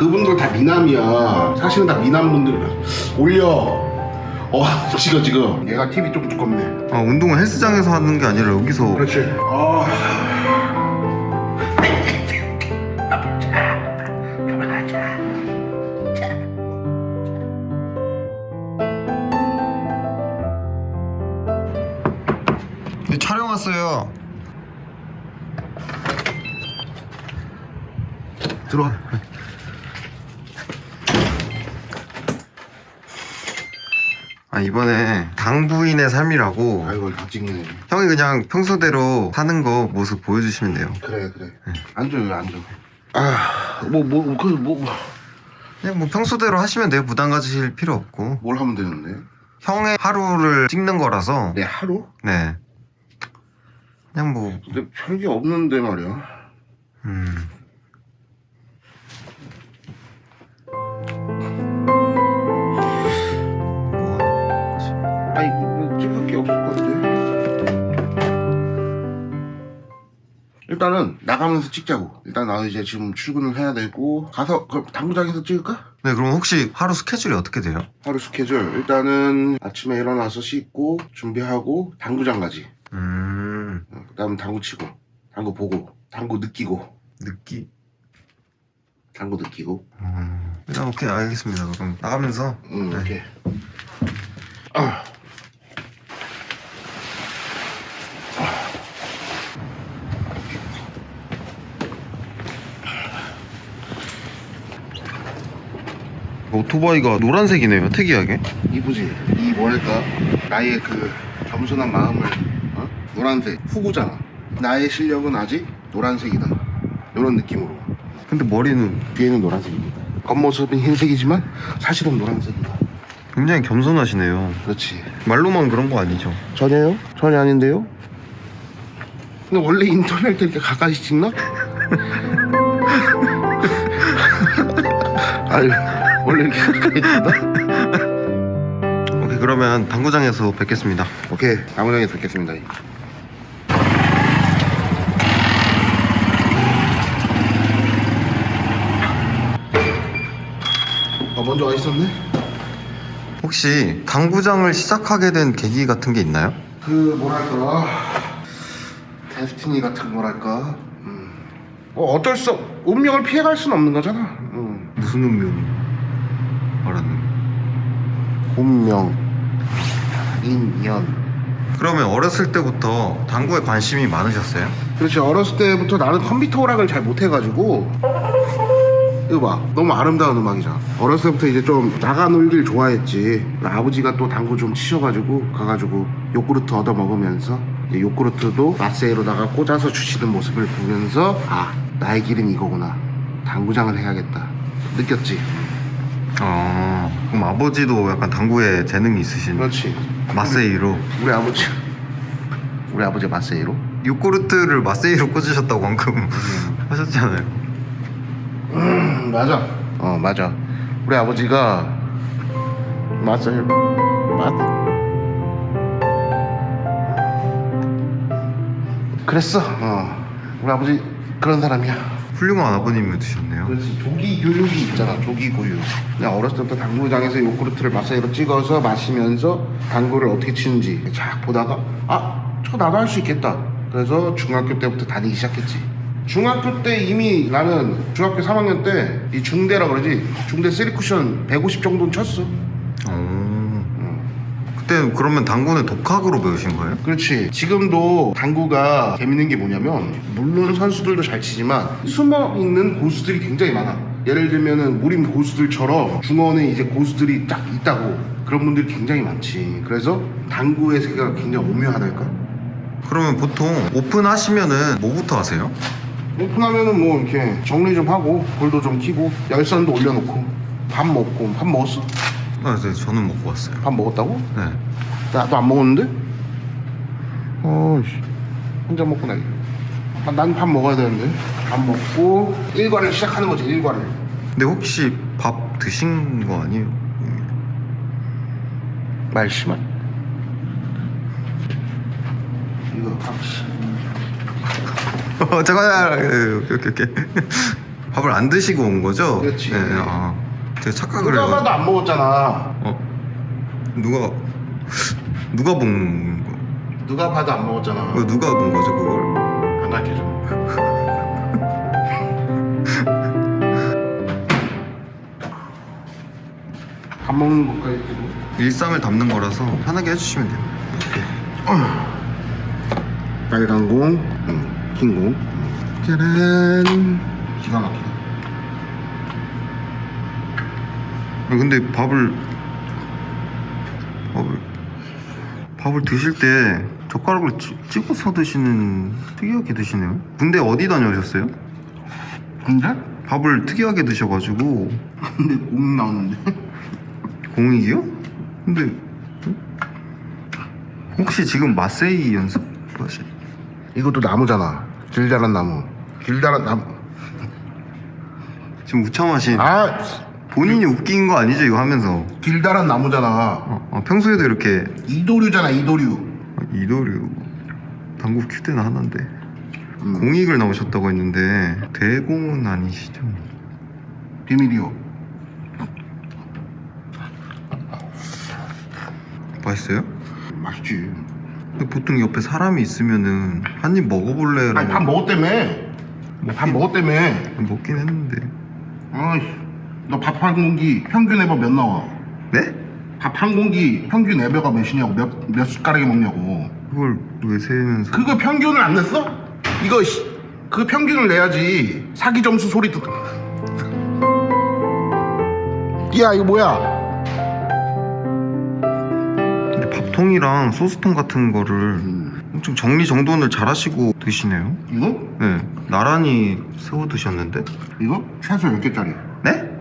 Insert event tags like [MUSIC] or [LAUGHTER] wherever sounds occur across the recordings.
그분들 다 미남이야. 사실은 다 미남 분들이라. 올려. 어, [LAUGHS] 지금 지금. 얘가 TV 좀 두껍네. 아 운동은 헬스장에서 하는 게 아니라 여기서 그렇지. 아. 네, 촬영 왔어요 들어와. 아 이번에 당부인의 삶이라고 아 이걸 다 찍네. 형이 그냥 평소대로 사는 거 모습 보여주시면 돼요 그래 그래. 앉아요 앉아. 아뭐뭐그뭐 뭐, 뭐, 그냥 뭐 평소대로 하시면 돼요 부담 가지실 필요 없고 뭘 하면 되는데? 형의 하루를 찍는 거라서 내 하루? 네 그냥 뭐 근데 별게 없는데 말이야. 음. 일단은 나가면서 찍자고. 일단 나도 이제 지금 출근을 해야 되고 가서 그 당구장에서 찍을까? 네 그럼 혹시 하루 스케줄이 어떻게 돼요? 하루 스케줄 일단은 아침에 일어나서 씻고 준비하고 당구장 가지. 음 어, 그다음 당구 치고 당구 보고 당구 느끼고 느끼 당구 느끼고. 음, 일단 오케이 알겠습니다 그럼 나가면서 응 네. 이렇게. 아. 오토바이가 노란색이네요 특이하게 이쁘지? 이 뭐랄까 나의 그 겸손한 마음을 어? 노란색 후구잖아 나의 실력은 아직 노란색이다 이런 느낌으로 근데 머리는 뒤에는 노란색입니다 겉모습은 흰색이지만 사실은 노란색이다 굉장히 겸손하시네요 그렇지 말로만 그런 거 아니죠? 전혀요? 전혀 아닌데요? 근데 원래 인터넷 때 이렇게 가까이 찍나? [LAUGHS] 아유 원래 이렇게 가까이 찍나? [LAUGHS] 오케이 그러면 당구장에서 뵙겠습니다 오케이 당구장에서 뵙겠습니다 아 먼저 와 있었네? 혹시 당구장을 시작하게 된 계기 같은 게 있나요? 그 뭐랄까 데스티니 같은 거랄까 음. 뭐 어쩔 수 없, 운명을 피해갈 수는 없는 거잖아 음. 무슨 운명 말하는 운명 인연. 그러면 어렸을 때부터 당구에 관심이 많으셨어요? 그렇지 어렸을 때부터 나는 컴퓨터 오락을 잘 못해가지고 이거 봐. 너무 아름다운 음악이잖아. 어렸을 때부터 이제 좀 나가 놀길 좋아했지. 아버지가 또 당구 좀 치셔가지고 가가지고 요구르트 얻어 먹으면서 요구르트도 마세이로다가 꽂아서 주시는 모습을 보면서 아 나의 길은 이거구나. 당구장을 해야겠다. 느꼈지 아 그럼 아버지도 약간 당구에 재능이 있으신 그렇지 마세이로 우리 아버지 우리 아버지 마세이로 요구르트를 마세이로 꽂으셨다고 방금 [LAUGHS] 하셨잖아요 음, 맞아. 어, 맞아. 우리 아버지가 맞아요. 맞. 그랬어. 어. 우리 아버지 그런 사람이야. 훌륭한 아버님을 두셨네요 그렇지. 조기 교육이 있잖아. 조기 교육. 그냥 어렸을 때부터 당구장에서 요구르트를 마사이로 찍어서 마시면서 당구를 어떻게 치는지 쫙 보다가 아, 저거 나도 할 수 있겠다. 그래서 중학교 때부터 다니기 시작했지. 중학교 때 이미 나는 중학교 3학년 때 이 중대라 그러지. 중대 3쿠션 150 정도는 쳤어. 어... 그때 그러면 당구는 독학으로 배우신 거예요? 그렇지. 지금도 당구가 재밌는 게 뭐냐면 물론 선수들도 잘 치지만 숨어 있는 고수들이 굉장히 많아. 예를 들면은 무림 고수들처럼 중원에 이제 고수들이 딱 있다고 그런 분들이 굉장히 많지. 그래서 당구의 세계가 굉장히 오묘하달까. 그러면 보통 오픈하시면은 뭐부터 하세요? 오픈하면은 뭐 이렇게 정리 좀 하고 볼도 좀 키고 열선도 올려놓고 밥 먹고 밥 먹었어? 아, 네, 저는 먹고 왔어요 밥 먹었다고? 네 나도 안 먹었는데? 어이씨 혼자 먹고 나기 난밥 먹어야 되는데 밥 먹고 일과를 시작하는 거지 일과를 근데 혹시 밥 드신 거 아니에요? 말심한 이거 확실 어, 잠깐, 오케이, 오케이, 오케이. [LAUGHS] 밥을 안 드시고 온 거죠? 그렇지. 네, 아, 제가 착각을 누가 해요. 봐도 안 먹었잖아. 어? 누가 누가 본 거? 누가 봐도 안 먹었잖아. 그거 누가 본 거죠 그걸? 안 가르쳐줘. [LAUGHS] 밥 먹는 것까지 지금. 일상을 담는 거라서 편하게 해주시면 돼요. 빨간 공, 음, 흰 공. 짜란. 기가 막히다. 아, 근데 밥을 밥을 밥을 드실 때 젓가락을 찌- 찍어서 드시는 특이하게 드시네요. 군대 어디 다녀오셨어요? 근데? 밥을 특이하게 드셔가지고 근데 공 나오는데? 공익이요? 근데 어? 혹시 지금 마세이 연습 하시? 이것도 나무잖아. 길다란 나무. 길다란 나무. 지금 우참하신 아, 본인이 웃긴 거 아니죠 이거 하면서 길다란 나무잖아. 어, 어, 평소에도 이렇게 이도류잖아, 이도류. 아, 이도류 당구 큐 때는 하나인데 음. 공익을 나오셨다고 했는데 대공은 아니시죠? 비밀이요. 맛있어요? 맛있지. 근데 보통 옆에 사람이 있으면은 한 입 먹어볼래라고 아니, 밥 먹었다며. 밥 먹었다며. 먹긴 했는데 아이씨, 너 밥 한 공기 평균 에버 몇 나와? 네? 밥 한 공기 평균 에버가 몇이냐고 몇, 몇 숟가락이 먹냐고 그걸 왜 세면서 그거 평균을 안 냈어? 이거 씨, 그 평균을 내야지 사기 점수 소리 듣 야 이거 뭐야 근데 밥통이랑 소스통 같은 거를 음, 엄청 정리정돈을 잘 하시고 드시네요 이거? 네 나란히 세워 드셨는데 이거? 최소 10개짜리 네?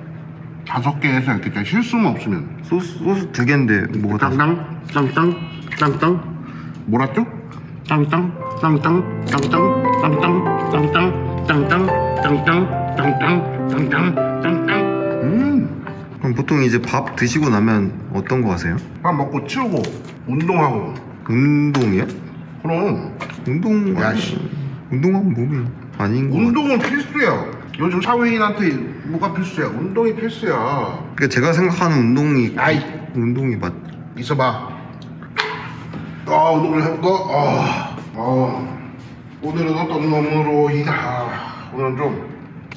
다섯 개에서 10개짜리 실수만 없으면 소스, 소스 두 개인데 뭐가 다 땅땅 땅땅 땅땅 뭐랐죠? 땅땅 땅땅 땅땅 땅땅 땅땅 땅땅 땅땅 땅땅 땅땅 땅땅 음 그럼 보통 이제 밥 드시고 나면 어떤 거 하세요? 밥 먹고 치우고 운동하고 운동이요? 그럼 운동 야, 씨. 운동하면 몸이 아닌 거 운동은 필수야 요 즘 사회인한테 뭐가 필수야? 운동이 필수야. 그러니까 제가 생각하는 운동이 아이. 운동이 맞 있어봐. 아 운동을 해볼까? 아, 아. 오늘은 어떤 놈으로 이다 아, 오늘은 좀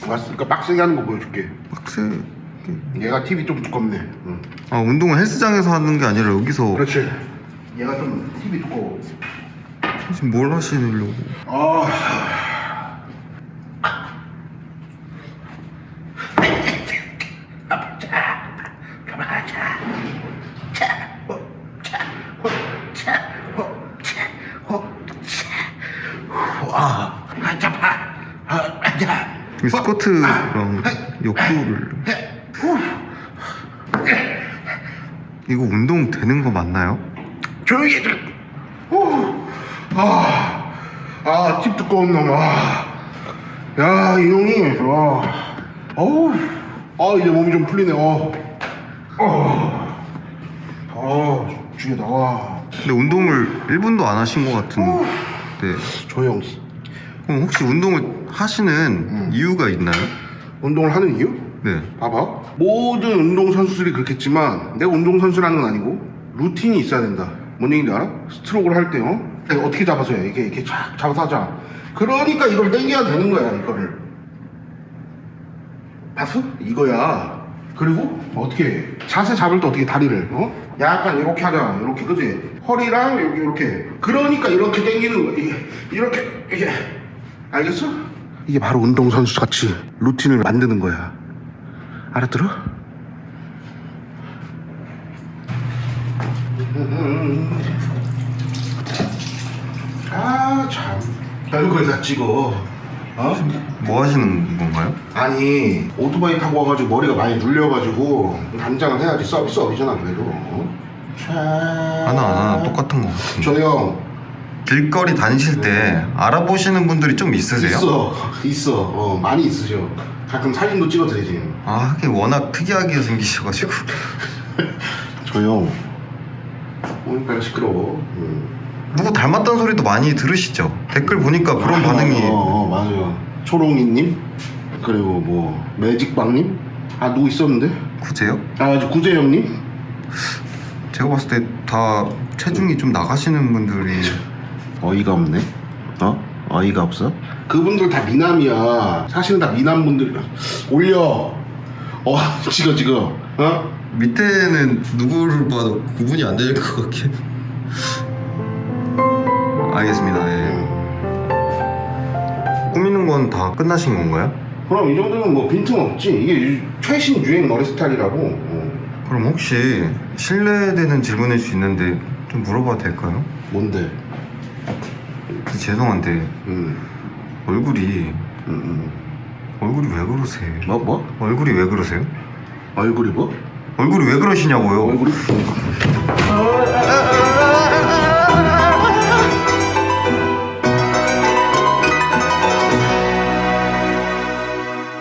왔으니까 빡세게 하는 거 보여줄게. 빡세. 얘가 TV 좀 두껍네. 응. 아 운동을 헬스장에서 하는 게 아니라 여기서 그렇지. 얘가 좀 TV 두꺼워. 지금 뭘 하시려고? 아 와, 아자파, 아, 아자. 이 스쿼트랑 역도를 이거 운동 되는 거 맞나요? 조용히. 오, 아, 아, 팁 두꺼운 놈, 아. 야, 이놈이, 와. 어우, 아, 이제 몸이 좀 풀리네, 어. 어. 아, 죽여다, 와. 근데 운동을 1분도 안 하신 것 같은데 조용. 그럼 혹시 운동을 하시는 이유가 있나요? 운동을 하는 이유? 네 봐봐. 모든 운동선수들이 그렇겠지만, 내가 운동선수라는 건 아니고, 루틴이 있어야 된다. 뭔 얘기인지 알아? 스트로크를 할 때, 어? 내가 어떻게 잡아서 해? 이렇게, 이렇게 쫙 잡아서 하자. 그러니까 이걸 당겨야 되는 거야, 이거를. 봤어? 이거야. 그리고 어떻게 해? 자세 잡을 때 어떻게 다리를, 어? 약간 이렇게 하자. 이렇게, 그지? 허리랑 여기 이렇게. 그러니까 이렇게 당기는 거야. 이게, 이렇게, 이게. 알겠어? 이게 바로 운동선수 같이 루틴을 만드는 거야. 알아들어? 아, 참. 별걸 다 찍어. 어? 뭐 하시는 건가요? 아니, 오토바이 타고 와가지고 머리가 많이 눌려가지고 단장을 해야지 서비스 어리잖아, 그래도. 어? 차... 하나 하나 똑같은 것 같은데 조용. 길거리 다니실 때 알아보시는 분들이 좀 있으세요? 있어. [LAUGHS] 있어. 어, 많이 있으셔. 가끔 사진도 찍어드리지. 아 하긴 워낙 특이하게 생기셔가지고 [LAUGHS] 조용. 오늘따라 시끄러워. 음. 누구 닮았다는 소리도 많이 들으시죠? 댓글 보니까 그런 아, 반응이 어, 어, 맞아요. 초롱이님? 그리고 뭐 매직빵님 아 누구 있었는데 구제요? 아 구재 형님 제가 봤을 때 다 체중이 좀 나가시는 분들이 어이가 없네 어 어이가 없어 그분들 다 미남이야 사실은 다 미남 분들 올려 어 [LAUGHS] 지금 지금 어 밑에는 누구를 봐도 구분이 안 될 것 같긴. 알겠습니다. 예. 꾸미는 건 다 끝나신 건가요? 그럼 이 정도면 뭐 빈틈 없지 이게 유- 최신 유행 머리 스타일이라고 어. 그럼 혹시 실례되는 질문일 수 있는데 좀 물어봐도 될까요? 뭔데 죄송한데 음, 얼굴이 음, 음. 얼굴이 왜 그러세요? 뭐 뭐? 얼굴이 왜 그러세요? 얼굴이 뭐? 얼굴이 왜 그러시냐고요? 얼굴이